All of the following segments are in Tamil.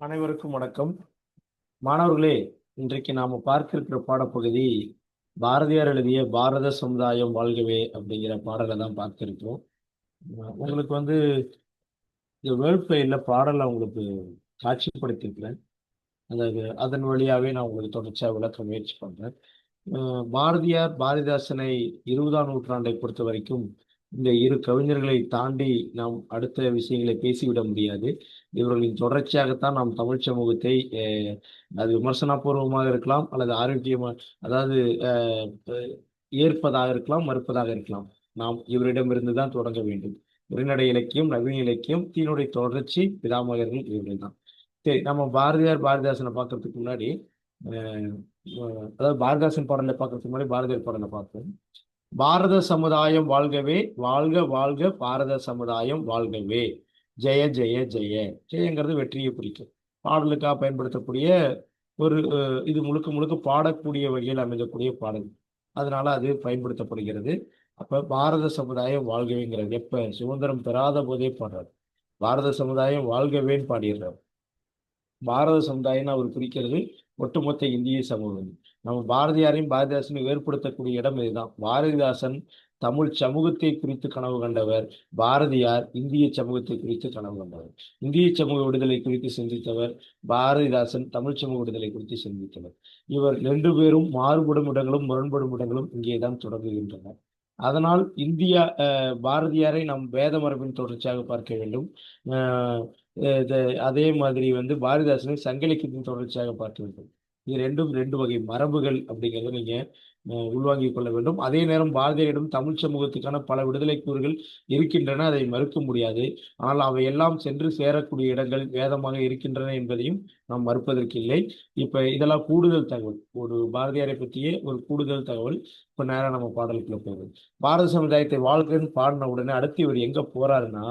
அனைவருக்கும் வணக்கம். மாணவர்களே இன்றைக்கு நாம பார்க்க இருக்கிற பாடப்பகுதி பாரதியார் எழுதிய பாரத சமுதாயம் வாழ்கவே அப்படிங்கிற பாடலை தான் பார்க்க உங்களுக்கு வந்து இந்த வேர்ல்ட் பிளேயில் பாடலை உங்களுக்கு காட்சிப்படுத்தியிருக்கிறேன். அந்த அதன் வழியாகவே நான் உங்களுக்கு தொடர்ச்சியாக விளக்க முயற்சி பண்ணுறேன் பாரதியார் பாரதிதாசனை இருபதாம் நூற்றாண்டை பொறுத்த வரைக்கும் இந்த இரு கவிஞர்களை தாண்டி நாம் அடுத்த விஷயங்களை பேசிவிட முடியாது. இவர்களின் தொடர்ச்சியாகத்தான் நாம் தமிழ் சமூகத்தை அஹ், அது விமர்சனபூர்வமாக இருக்கலாம் அல்லது ஆரோக்கியமா அதாவது அஹ், ஏற்பதாக இருக்கலாம் மறுப்பதாக இருக்கலாம். நாம் இவரிடமிருந்து தான் தொடங்க வேண்டும். உரைநடை இலக்கியம் நவீன இலக்கியம் தீனுடைய தொடர்ச்சி பிதாமகர்கள் இவர்கள் தான். சரி நம்ம பாரதியார் பாரதிதாசனை பார்க்கறதுக்கு முன்னாடி அஹ், அதாவது பாரதிதாசன் பாடலை பார்க்கறதுக்கு முன்னாடி பாரதியார் பாடலை பார்ப்போம். பாரத சமுதாயம் வாழ்கவே வாழ்க வாழ்க பாரத சமுதாயம் வாழ்கவே. ஜெய ஜெய ஜெய. ஜெயங்கிறது வெற்றியை குறிக்கும். பாடலுக்காக பயன்படுத்தக்கூடிய ஒரு இது முழுக்க முழுக்க பாடக்கூடிய வகையில் அமைந்தக்கூடிய பாடல். அதனால அது பயன்படுத்தப்படுகிறது. அப்ப பாரத சமுதாயம் வாழ்கவேங்கிறது. எப்ப? சுதந்திரம் பெறாத போதே பாடுறாரு. பாரத சமுதாயம் வாழ்கவேன்னு பாடிடுறார். பாரத சமுதாயம்னு அவர் குறிக்கிறது ஒட்டுமொத்த இந்திய சமூகம். நம்ம பாரதியாரையும் பாரதிதாசனையும் வேறுபடுத்தக்கூடிய இடம் இதுதான். பாரதிதாசன் தமிழ் சமூகத்தை குறித்து கனவு கண்டவர். பாரதியார் இந்திய சமூகத்தை குறித்து கனவு கண்டவர். இந்திய சமூக விடுதலை குறித்து சிந்தித்தவர். பாரதிதாசன் தமிழ் சமூக விடுதலை குறித்து சிந்தித்தவர். இவர் ரெண்டு பேரும் மாறுபடும் இடங்களும் முரண்படும் இடங்களும் இங்கேதான் தொடங்குகின்றன. அதனால் இந்தியா பாரதியாரை நாம் வேத மரபின் தொடர்ச்சியாக பார்க்க வேண்டும். அதே மாதிரி வந்து பாரதிதாசனை சங்க தொடர்ச்சியாக பார்க்க இது ரெண்டும் ரெண்டு வகை மரபுகள் அப்படிங்கிறத நீங்கள் அஹ், உள்வாங்கிக் கொள்ள வேண்டும். அதே நேரம் பாரதியாரிடம் தமிழ் சமூகத்துக்கான பல விடுதலை கூறுகள் இருக்கின்றன அதை மறுக்க முடியாது. ஆனால் அவை எல்லாம் சென்று சேரக்கூடிய இடங்கள் வேதமாக இருக்கின்றன என்பதையும் நாம் மறுப்பதற்கு இல்லை. இப்போ இதெல்லாம் கூடுதல் தகவல். ஒரு பாரதியாரை பற்றியே ஒரு கூடுதல் தகவல் இப்போ நேரம் நம்ம பாடலுக்குள்ள போகிறது பாரத சமுதாயத்தை வாழ்க்கைன்னு பாடின உடனே அடுத்து இவர் எங்கே போறாருன்னா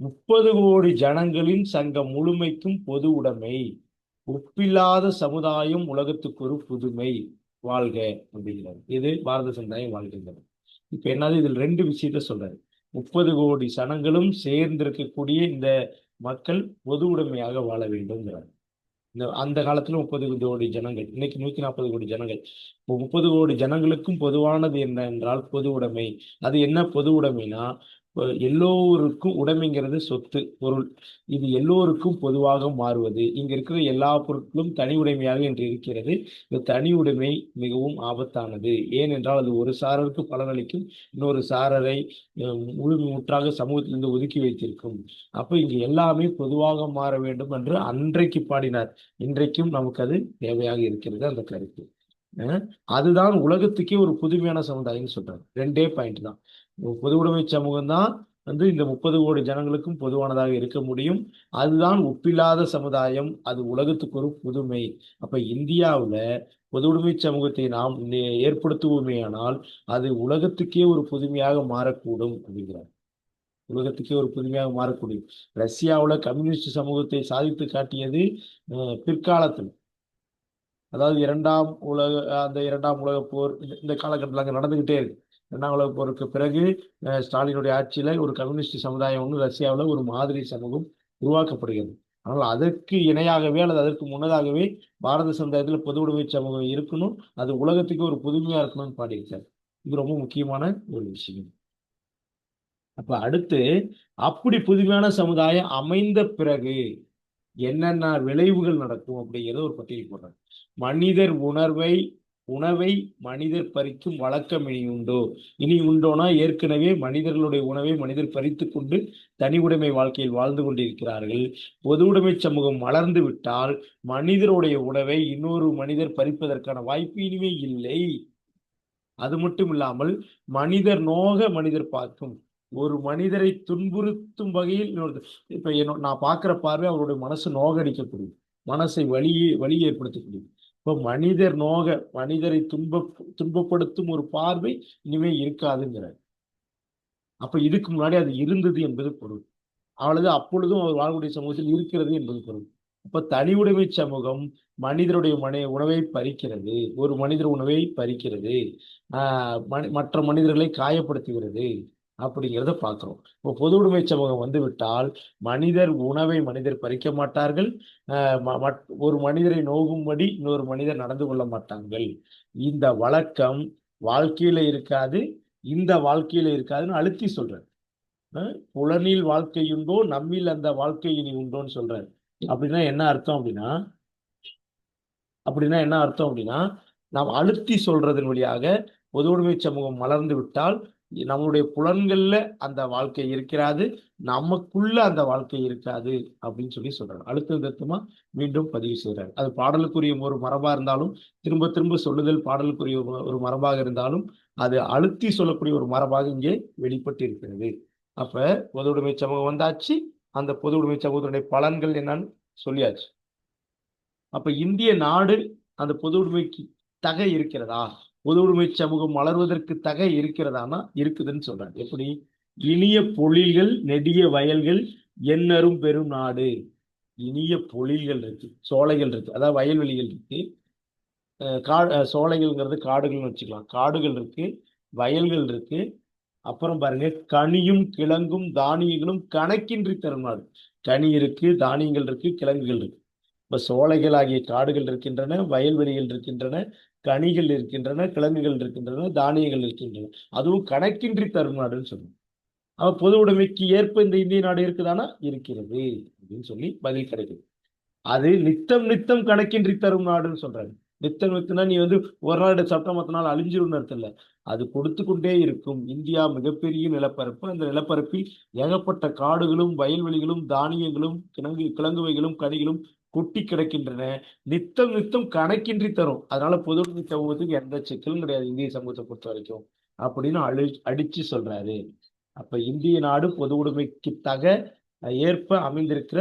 முப்பது கோடி ஜனங்களின் சங்கம் முழுமைக்கும் பொது உடைமை. ஒப்பில்லாத சமுதாயம் உலகத்துக்கு ஒரு புதுமை. வாழ்க அப்படிங்கிறார். இது பாரத சமுதாயம் வாழ்கின்றது. இப்ப என்னது? இதில் ரெண்டு விஷயத்த சொல்றாரு. முப்பது கோடி சனங்களும் சேர்ந்திருக்கக்கூடிய இந்த மக்கள் பொது உடைமையாக வாழ வேண்டும்ங்கிறார். இந்த அந்த காலத்துல முப்பது கோடி ஜனங்கள் இன்னைக்கு நூத்தி நாற்பது கோடி ஜனங்கள். இப்போ முப்பது கோடி ஜனங்களுக்கும் பொதுவானது என்ன என்றால் பொது உடைமை. அது என்ன பொது உடைமைனா எல்லோருக்கும் உடைமைங்கிறது சொத்து பொருள். இது எல்லோருக்கும் பொதுவாக மாறுவது. இங்க இருக்கிற எல்லா பொருட்களும் தனி உடைமையாக என்று இருக்கிறது. இந்த தனி உடைமை மிகவும் ஆபத்தானது. ஏனென்றால் அது ஒரு சாரருக்கு பலனளிக்கும். இன்னொரு சாரரை முழு முற்றாக சமூகத்திலிருந்து ஒதுக்கி வைத்திருக்கும். அப்ப இங்க எல்லாமே பொதுவாக மாற வேண்டும் என்று அன்றைக்கு பாடினார். இன்றைக்கும் நமக்கு அது தேவையாக இருக்கிறது. அந்த கருத்து. அதுதான் உலகத்துக்கே ஒரு புதுமையான சமுதாயம்னு சொல்றாரு ரெண்டே பாயிண்ட் தான். பொது உடைமை சமூகம் தான் வந்து இந்த முப்பது கோடி ஜனங்களுக்கும் பொதுவானதாக இருக்க முடியும். அதுதான் ஒப்பில்லாத சமுதாயம். அது உலகத்துக்கு ஒரு புதுமை. அப்ப இந்தியாவில் பொது உடைமை சமூகத்தை நாம் ஏற்படுத்துவோமேயானால் அது உலகத்துக்கே ஒரு புதுமையாக மாறக்கூடும் அப்படிங்கிறார் உலகத்துக்கே ஒரு புதுமையாக மாறக்கூடியும் ரஷ்யாவில் கம்யூனிஸ்ட் சமூகத்தை சாதித்து காட்டியது பிற்காலத்தில். அதாவது இரண்டாம் உலக அந்த இரண்டாம் உலக போர் இந்த இந்த காலகட்டத்தில் அங்கே நடந்துகிட்டே இருக்கு. இரண்டாம் உலக போருக்கு பிறகு ஸ்டாலினுடைய ஆட்சியில ஒரு கம்யூனிஸ்ட் சமுதாயம் ஒன்று ரஷ்யாவில் ஒரு மாதிரி சமூகம் உருவாக்கப்படுகிறது. ஆனால் அதற்கு இணையாகவே அல்லது அதற்கு முன்னதாகவே பாரத சமுதாயத்தில் பொது உடைமை சமூகம் இருக்கணும் அது உலகத்துக்கு ஒரு புதுமையா இருக்கணும்னு பாடியிருக்காரு. இது ரொம்ப முக்கியமான ஒரு விஷயம். அப்ப அடுத்து அப்படி புதுமையான சமுதாயம் அமைந்த பிறகு என்னென்ன விளைவுகள் நடக்கும் அப்படிங்கிறத ஒரு பட்டியல் போடுறாங்க. மனிதர் உணர்வை உணவை மனிதர் பறிக்கும் வழக்கம் இனி உண்டோ? இனி உண்டோனா? ஏற்கனவே மனிதர்களுடைய உணவை மனிதர் பறித்து கொண்டு தனி உடைமை வாழ்க்கையில் வாழ்ந்து கொண்டிருக்கிறார்கள். பொது உடைமை சமூகம் வளர்ந்து விட்டால் மனிதருடைய உணவை இன்னொரு மனிதர் பறிப்பதற்கான வாய்ப்பு இனிமே இல்லை. அது மட்டும் இல்லாமல் மனிதர் நோக மனிதர் பார்க்கும். ஒரு மனிதரை துன்புறுத்தும் வகையில் இன்னொரு இப்ப நான் பார்க்குற பார்வை அவருடைய மனசு நோகடிக்கக்கூடியது. மனசை வலி வலி ஏற்படுத்தக்கூடியது. இப்போ மனிதர் நோக மனிதரை துன்ப துன்பப்படுத்தும் ஒரு பார்வை இனிமே இருக்காதுங்கிறார். அப்ப இதுக்கு முன்னாடி அது இருந்தது என்பது பொருள். அவளது அப்பொழுதும் அவர் வாழக்கூடிய சமூகத்தில் இருக்கிறது என்பது பொருள். அப்ப தனி உடைமை சமூகம் மனிதருடைய மனை உணவை பறிக்கிறது ஒரு மனிதர் உணவை பறிக்கிறது ஆஹ் மனி- மற்ற மனிதர்களை காயப்படுத்துகிறது அப்படிங்கிறத பார்க்குறோம். இப்போ பொது உடைமை சமூகம் வந்து விட்டால் மனிதர் உணவை மனிதர் பறிக்க மாட்டார்கள். மட்- ஒரு மனிதரை நோகும்படி இன்னொரு மனிதர் நடந்து கொள்ள மாட்டார்கள். இந்த வழக்கம் வாழ்க்கையில இருக்காது இந்த வாழ்க்கையில இருக்காதுன்னு அழுத்தி சொல்றாரு. அஹ் வாழ்க்கை உண்டோ நம்மில் அந்த வாழ்க்கை இனி உண்டோன்னு சொல்றாரு. அப்படின்னா என்ன அர்த்தம் அப்படின்னா அப்படின்னா என்ன அர்த்தம் அப்படின்னா நாம் அழுத்தி சொல்றதன் வழியாக பொது உடைமை சமூகம் மலர்ந்து விட்டால் நம்மளுடைய புலன்கள்ல அந்த வாழ்க்கை இருக்கிறாது நமக்குள்ள அந்த வாழ்க்கை இருக்காது அப்படின்னு சொல்லி சொல்றாரு. அழுத்த திருத்தமா மீண்டும் பதிவு செய்கிறார் அது பாடலுக்குரிய ஒரு மரபா இருந்தாலும் திரும்ப திரும்ப சொல்லுதல் பாடலுக்குரிய ஒரு மரபாக இருந்தாலும் அது அழுத்தி சொல்லக்கூடிய ஒரு மரபாக இங்கே வெளிப்பட்டு இருக்கிறது அப்ப பொது உடைமை சமூகம் வந்தாச்சு. அந்த பொது உடைமை சமூகத்தினுடைய பலன்கள் என்னன்னு சொல்லியாச்சு. அப்ப இந்திய நாடு அந்த பொது உடைமைக்கு தகை இருக்கிறதா? பொது உடைமை சமூகம் வளர்வதற்கு தகை இருக்கிறதானா? இருக்குதுன்னு சொல்றாங்க. எப்படி? இனிய பொழில்கள் நெடிய வயல்கள் எண்ணரும் பெரும் நாடு. இனிய பொழில்கள் இருக்கு சோலைகள் இருக்கு. அதாவது வயல்வெளிகள் இருக்கு. கா சோலைகள்ங்கிறது காடுகள்னு வச்சுக்கலாம். காடுகள் இருக்கு வயல்கள் இருக்கு. அப்புறம் பாருங்க கனியும் கிழங்கும் தானியங்களும் கணக்கின்றி தரும் நாடு. கனி இருக்கு தானியங்கள் இருக்கு கிழங்குகள் இருக்கு. இப்போ சோலைகள் ஆகிய காடுகள் இருக்கின்றன வயல்வெளிகள் இருக்கின்றன கனிகள் இருக்கின்றன கிழங்குகள் இருக்கின்றன தானியங்கள் இருக்கின்றன. அதுவும் கணக்கின்றி தரும் நாடுன்னு சொல்லுவோம். அவ பொது உடைமைக்கு ஏற்ப இந்த இந்திய நாடு இருக்குதானா? இருக்கிறது அப்படின்னு சொல்லி பதில் கிடைக்குது. அது நித்தம் நித்தம் கணக்கின்றி தரும் நாடுன்னு சொல்றாங்க. நித்தம் நித்தம்னா நீ வந்து ஒரு நாள் எடுத்து சாப்பிட்டா மற்ற நாள் அழிஞ்சிரும் அர்த்தம் அது கொடுத்து கொண்டே இருக்கும். இந்தியா மிகப்பெரிய நிலப்பரப்பு. அந்த நிலப்பரப்பில் ஏகப்பட்ட காடுகளும் வயல்வெளிகளும் தானியங்களும் கிழங்கு கிழங்குவைகளும் கனிகளும் கொட்டி கிடக்கின்றன. நித்தம் நித்தம் கணக்கின்றி தரும். அதனால பொது உடைமை சமூகத்துக்கு எந்த சிக்கலும் கிடையாது. இந்திய சமூகத்தை பொறுத்த வரைக்கும் அப்படின்னு அழி அடிச்சு சொல்றாரு. அப்ப இந்திய நாடு பொது உடைமைக்கு தக ஏற்ப அமைந்திருக்கிற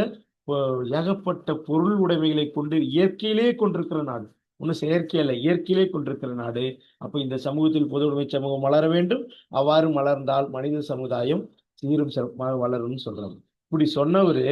ஏகப்பட்ட பொருள் உடைமைகளை கொண்டு இயற்கையிலே கொண்டிருக்கிற நாடு. ஒன்றும் செயற்கை அல்ல இயற்கையிலே கொண்டிருக்கிற நாடு. அப்ப இந்த சமூகத்தில் பொது உடைமை சமூகம் வளர வேண்டும். அவ்வாறு மலர்ந்தால் மனித சமுதாயம் சீரும் சிறப்பாக வளரும்னு சொல்றாங்க இப்படி சொன்னவரு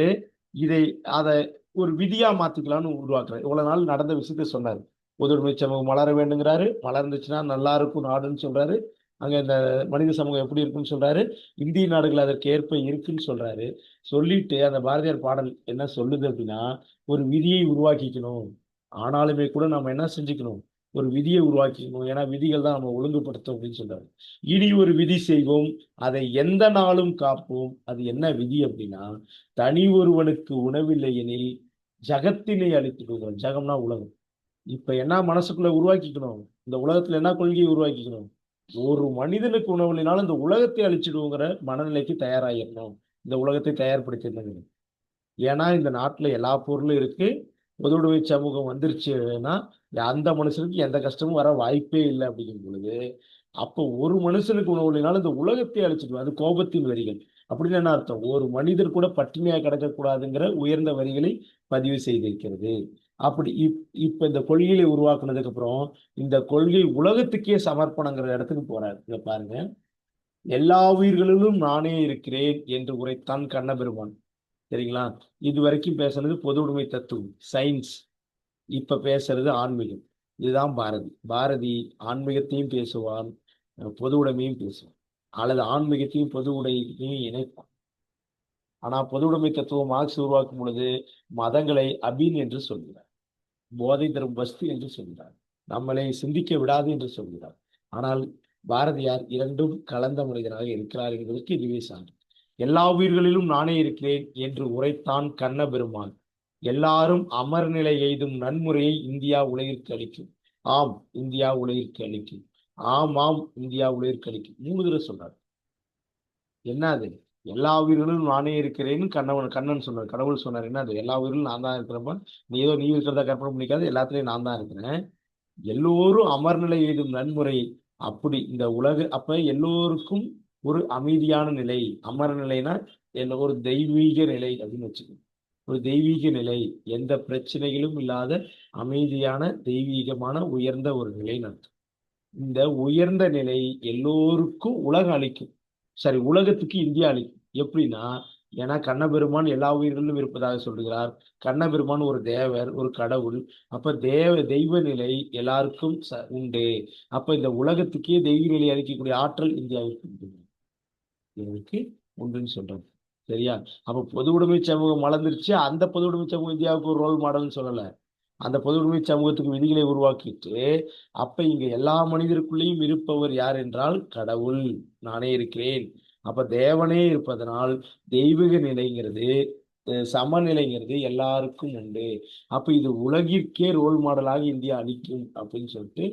இதை அதை ஒரு விதியா மாத்திக்கலாம்னு உருவாக்குறாரு. இவ்வளவு நாள் நடந்த விஷயத்த சொன்னாரு. பொது சமூகம் வளர வேண்டுங்கிறாரு. மலர்ந்துச்சுன்னா நல்லா இருக்கும் நாடுன்னு சொல்றாரு. அங்க இந்த மனித சமூகம் எப்படி இருக்குன்னு சொல்றாரு. இந்திய நாடுகள் அதற்கு ஏற்ப இருக்குன்னு சொல்றாரு. சொல்லிட்டு அந்த பாரதியார் பாடல் என்ன சொல்லுது அப்படின்னா ஒரு விதியை உருவாக்கிக்கணும். ஆனாலுமே கூட நம்ம என்ன செஞ்சுக்கணும்? ஒரு விதியை உருவாக்கிக்கணும். ஏன்னா விதிகள் தான் நம்ம ஒழுங்குபடுத்தும் அப்படின்னு சொல்றாரு. இனி ஒரு விதி செய்வோம். அதை எந்த நாளும் காப்போம். அது என்ன விதி அப்படின்னா தனி ஒருவனுக்கு உணவில்லை ஜகத்திலே ஜகத்தினை கொள்கிறோம். ஜகம்னா உலகம். இப்ப என்ன மனசுக்குள்ள உருவாக்கிக்கணும்? இந்த உலகத்துல என்ன கொள்கையை உருவாக்கிக்கணும்? ஒரு மனிதனுக்கு உணவுலினாலும் இந்த உலகத்தை அழிச்சிடுவோங்கிற மனநிலைக்கு தயாராகிடணும். இந்த உலகத்தை தயார்படுத்திடணும் ஏன்னா இந்த நாட்டுல எல்லா பொருளும் இருக்கு. பொதுவுடைமை சமூகம் வந்துருச்சுன்னா அந்த மனுஷனுக்கு எந்த கஷ்டமும் வர வாய்ப்பே இல்லை அப்படிங்கும் பொழுது அப்போ ஒரு மனுஷனுக்கு உணவு இல்லைனாலும் இந்த உலகத்தை அழிச்சிடுவோம். அது கோபத்தின் வரிகள். அப்படின்னு என்ன அர்த்தம்? ஒரு மனிதர் கூட பட்டினியாக கிடக்கக்கூடாதுங்கிற உயர்ந்த வரிகளை பதிவு செய்திருக்கிறது அப்படி இப் இப்ப இந்த கொள்கையை உருவாக்குனதுக்கு அப்புறம் இந்த கொள்கை உலகத்துக்கே சமர்ப்பணங்கிற இடத்துக்கு போறாரு. இதை பாருங்க. எல்லா உயிர்களிலும் நானே இருக்கிறேன் என்று உரைத்தான் கண்ணபெருமான். சரிங்களா? இது வரைக்கும் பேசுனது பொது உடைமை தத்துவம் சயின்ஸ் இப்ப பேசுறது ஆன்மீகம். இதுதான் பாரதி. பாரதி ஆன்மீகத்தையும் பேசுவான் பொது உடைமையும் பேசுவான். அல்லது ஆன்மீகத்தையும் பொது உடைமையும் இணைப்பான் ஆனா பொது உடைமை தத்துவம் மார்க்ஸ் உருவாக்கும் பொழுது மதங்களை அபின் என்று சொல்கிறார். போதை தரும் வஸ்து என்று சொல்கிறார். நம்மளை சிந்திக்க விடாது என்று சொல்கிறார். ஆனால் பாரதியார் இரண்டும் கலந்த மனிதனாக இருக்கிறார் என்பதற்கு இதுவே சான்று. எல்லா உயிர்களிலும் நானே இருக்கிறேன் என்று உரைத்தான் கண்ணபெருமான். எல்லாரும் அமர்நிலை எய்தும் நன்முறையை இந்தியா உலகிற்கு அளிக்கும். ஆம் இந்தியா உலகிற்கு அளிக்கும். ஆமாம் இந்தியா உலகிற்கு அளிக்கும் மூணு தடவை சொன்னார். என்னது? எல்லா உயிர்களும் நானே இருக்கிறேன்னு கண்ணவன் கண்ணன் சொன்னார். கடவுள் சொன்னார் என்னது? எல்லா உயிர்களும் நான் தான் இருக்கிறப்ப நீ ஏதோ நீ இருக்கிறதா கற்பனை பண்ணிக்காது எல்லாத்துலயும் நான் தான் இருக்கிறேன். எல்லோரும் அமர்நிலை எய்தும் நன்முறை அப்படி. இந்த உலக அப்ப எல்லோருக்கும் ஒரு அமைதியான நிலை. அமர நிலைனா என்ன? ஒரு தெய்வீக நிலை அப்படின்னு வச்சுக்கணும் ஒரு தெய்வீக நிலை. எந்த பிரச்சனைகளும் இல்லாத அமைதியான தெய்வீகமான உயர்ந்த ஒரு நிலை நடத்தும் இந்த உயர்ந்த நிலை எல்லோருக்கும் உலகம் அளிக்கும் சரி உலகத்துக்கு இந்தியா அளிக்கும் எப்படின்னா ஏன்னா கண்ணபெருமான் எல்லா உயிர்களிலும் இருப்பதாக சொல்கிறார். கண்ணபெருமான் ஒரு தேவர் ஒரு கடவுள். அப்ப தேவ தெய்வ நிலை எல்லாருக்கும் ச- உண்டு. அப்ப இந்த உலகத்துக்கே தெய்வ நிலை அளிக்கக்கூடிய ஆற்றல் இந்தியாவிற்கு உண்டு. இவருக்கு உண்டுன்னு சொல்றாங்க. சரியா? அப்ப பொது உடைமை சமூகம் வளர்ந்துருச்சு. அந்த பொது உடைமை சமூகம் இந்தியாவுக்கு ஒரு ரோல் மாடல்னு சொல்லலை. அந்த பொது உடைமை சமூகத்துக்கு விதிகளை உருவாக்கிட்டு அப்ப இங்க எல்லா மனிதருக்குள்ளேயும் இருப்பவர் யார் என்றால் கடவுள். நானே இருக்கிறேன். அப்ப தேவனே இருப்பதனால் தெய்வீக நிலைங்கிறது சமநிலைங்கிறது எல்லாருக்கும் உண்டு. அப்ப இது உலகிற்கே ரோல் மாடலாக இந்தியா அளிக்கும் அப்படின்னு சொல்லிட்டு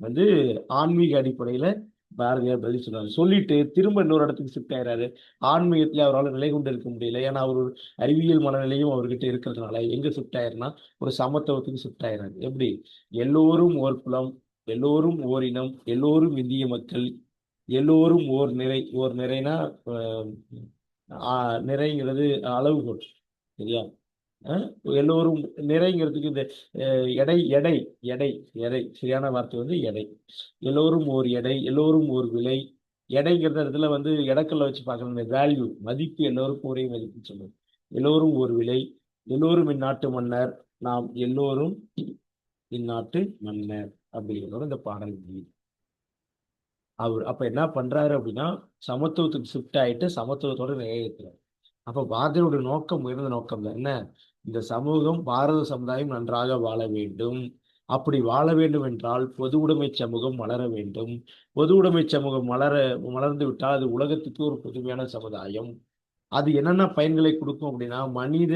வந்து ஆன்மீக அடிப்படையில பாரதியார் பதில் சொல்றாரு. சொல்லிட்டு திரும்ப இன்னொரு இடத்துக்கு ஷிஃப்ட் ஆயிறாரு. ஆன்மீகத்துல அவரால் நிலை கொண்டு இருக்க முடியல. ஏன்னா அவர் ஒரு அறிவியல் மனநிலையும் அவர்கிட்ட இருக்கிறதுனால எங்க ஷிஃப்ட் ஆயிருன்னா ஒரு சமத்துவத்துக்கு ஷிஃப்ட் ஆயிறாரு. எப்படி? எல்லோரும் ஓர் குலம் எல்லோரும் ஓர் இனம் எல்லோரும் இந்திய மக்கள் எல்லோரும் ஓர் நிறை. ஓர் நிறைனா நிறைங்கிறது அளவுகோல். சரியா? எல்லோரும் நிறைங்கிறதுக்கு இந்த எடை எடை எடை எடை. சரியான வார்த்தை வந்து எடை. எல்லோரும் ஓர் எடை எல்லோரும் ஒரு விலை. எடைங்கிறத இடத்துல வந்து எடக்கல்ல வச்சு பார்க்கணும். இந்த வேல்யூ மதிப்பு எல்லோருக்கும் ஒரே மதிப்புன்னு சொல்லுவோம். எல்லோரும் ஒரு விலை. எல்லோரும் இந்நாட்டு மன்னர். நாம் எல்லோரும் இந்நாட்டு மன்னர் அப்படிங்கிறதோட இந்த பாடல் அவர் அப்ப என்ன பண்றாரு அப்படின்னா சமத்துவத்துக்கு ஷிஃப்ட் ஆயிட்டு சமத்துவத்தோட நிறைய நிறைவேற்றுறாரு அப்ப பாரதியோட நோக்கம் உயர்ந்த நோக்கம் தான். என்ன? இந்த சமூகம் பாரத சமுதாயம் நன்றாக வாழ வேண்டும். அப்படி வாழ வேண்டும் என்றால் பொது உடைமை சமூகம் வளர வேண்டும். பொது உடைமை சமூகம் வளர மலர்ந்து விட்டால் அது உலகத்துக்கு ஒரு புதுமையான சமுதாயம். அது என்னென்ன பயன்களை கொடுக்கும் அப்படின்னா மனித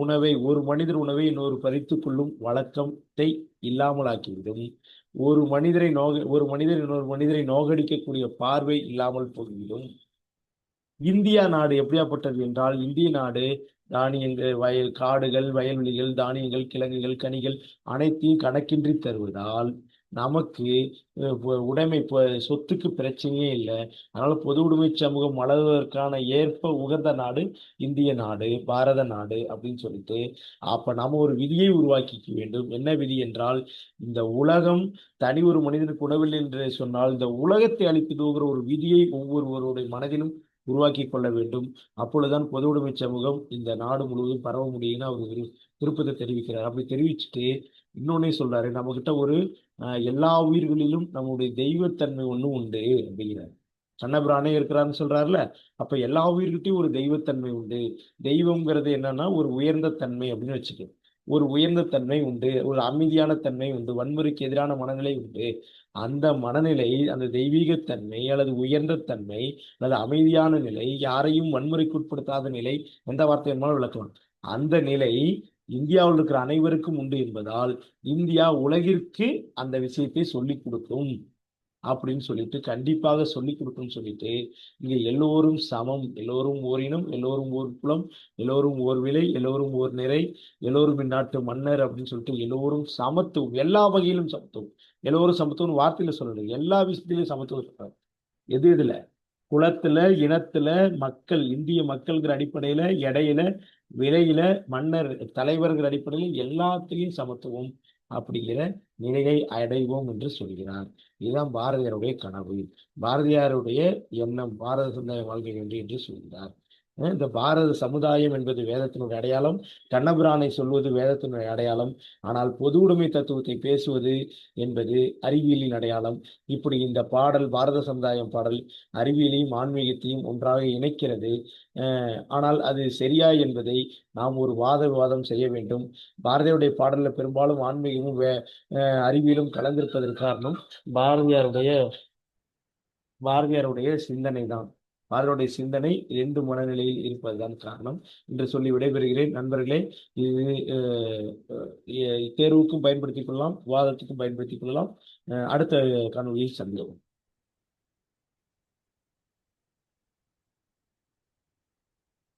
உணவை ஒரு மனிதர் உணவை இன்னொரு பறித்து கொள்ளும் வழக்கத்தை இல்லாமலாக்கிவிடும். ஒரு மனிதரை நோக ஒரு மனிதர் இன்னொரு மனிதரை நோகடிக்கக்கூடிய பார்வை இல்லாமல் போய்விடும். இந்தியா நாடு எப்படியாப்பட்டது என்றால் இந்திய நாடு தானியங்கள் வயல் காடுகள் வயல்வெளிகள் தானியங்கள் கிழங்குகள் கனிகள் அனைத்தையும் கணக்கின்றி தருவதால் நமக்கு உடைமை இப்போ சொத்துக்கு பிரச்சனையே இல்லை. அதனால பொது உடைமை சமூகம் வளர்வதற்கான ஏற்ப உகந்த நாடு இந்திய நாடு பாரத நாடு அப்படின்னு சொல்லிட்டு அப்ப நாம ஒரு விதியை உருவாக்கிக்க வேண்டும். என்ன விதி என்றால் இந்த உலகம் தனி ஒரு மனிதனுக்கு உணவில்லை என்று சொன்னால் இந்த உலகத்தை அழித்திடுகிற ஒரு விதியை ஒவ்வொருவருடைய மனதிலும் உருவாக்கி கொள்ள வேண்டும். அப்பொழுதுதான் பொது உடைமை சமூகம் இந்த நாடு முழுவதும் பரவ முடியும்னு அவர் விரு விருப்பத்தை தெரிவிக்கிறார். அப்படி தெரிவிச்சுட்டு இன்னொன்னே சொல்றாரு நம்ம கிட்ட ஒரு எல்லா உயிர்களிலும் நம்முடைய தெய்வத்தன்மை ஒன்றும் உண்டு அப்படிங்கிறார். கண்ணபிரானே இருக்கிறாருன்னு சொல்றாருல அப்ப எல்லா உயிர்கிட்டையும் ஒரு தெய்வத்தன்மை உண்டு. தெய்வம்ங்கிறது என்னன்னா ஒரு உயர்ந்த தன்மை அப்படின்னு வச்சுக்க ஒரு உயர்ந்த தன்மை உண்டு ஒரு அமைதியான தன்மை உண்டு வன்முறைக்கு எதிரான மனநிலை உண்டு. அந்த மனநிலை அந்த தெய்வீகத்தன்மை அல்லது உயர்ந்த தன்மை அல்லது அமைதியான நிலை யாரையும் வன்முறைக்கு உட்படுத்தாத நிலை எந்த வார்த்தை வேணுமாலும் விளக்கலாம். அந்த நிலை இந்தியாவில் இருக்கிற அனைவருக்கும் உண்டு என்பதால் இந்தியா உலகிற்கு அந்த விஷயத்தை சொல்லிக் கொடுக்கும். அப்படின்னு சொல்லிட்டு கண்டிப்பாக சொல்லிக் கொடுக்கணும்னு சொல்லிட்டு இங்க எல்லோரும் சமம். எல்லோரும் ஓரினம் எல்லோரும் ஓர் குலம் எல்லோரும் ஓர் விலை எல்லோரும் ஓர் நிறை எல்லோரும் இந்நாட்டு மன்னர் அப்படின்னு சொல்லிட்டு எல்லோரும் சமத்துவம் எல்லா வகையிலும் சமத்துவம். எல்லோரும் சமத்துவம் வார்த்தையில சொல்லணும் எல்லா விஷயத்திலையும் சமத்துவம் சொல்றாரு. எது எதுல குலத்துல இனத்துல மக்கள் இந்திய மக்கள்கிற அடிப்படையில எடையில விலையில மன்னர் தலைவர்கிற அடிப்படையில் எல்லாத்திலையும் சமத்துவம். அப்படிங்கிற நிலையை அடைவோம் என்று சொல்கிறார். இதுதான் பாரதியாருடைய கனவு. பாரதியாருடைய எண்ணம் பாரத சமுதாய வாழ்க்கை வேண்டும் என்று சொல்கிறார். இந்த பாரத சமுதாயம் என்பது வேதத்தினுடைய அடையாளம். கண்ணபிரானை சொல்வது வேதத்தினுடைய அடையாளம். ஆனால் பொது உடைமை தத்துவத்தை பேசுவது என்பது அறிவியலின் அடையாளம். இப்படி இந்த பாடல் பாரத சமுதாயம் பாடல் அறிவியலையும் ஆன்மீகத்தையும் ஒன்றாக இணைக்கிறது. ஆனால் அது சரியா என்பதை நாம் ஒரு வாத விவாதம் செய்ய வேண்டும். பாரதியுடைய பாடலில் பெரும்பாலும் ஆன்மீகமும் வே அறிவியலும் கலந்திருப்பதற்கு காரணம் பாரதியாருடைய பாரதியாருடைய சிந்தனை தான் பாரதியாருடைய சிந்தனை இரண்டு மனநிலையில் இருப்பதுதான் காரணம் என்று சொல்லி விடைபெறுகிறேன். நண்பர்களே இது தேர்வுக்கும் பயன்படுத்திக் கொள்ளலாம் விவாதத்துக்கும் பயன்படுத்திக் கொள்ளலாம். அடுத்த காணொளியில் சந்திப்போம்.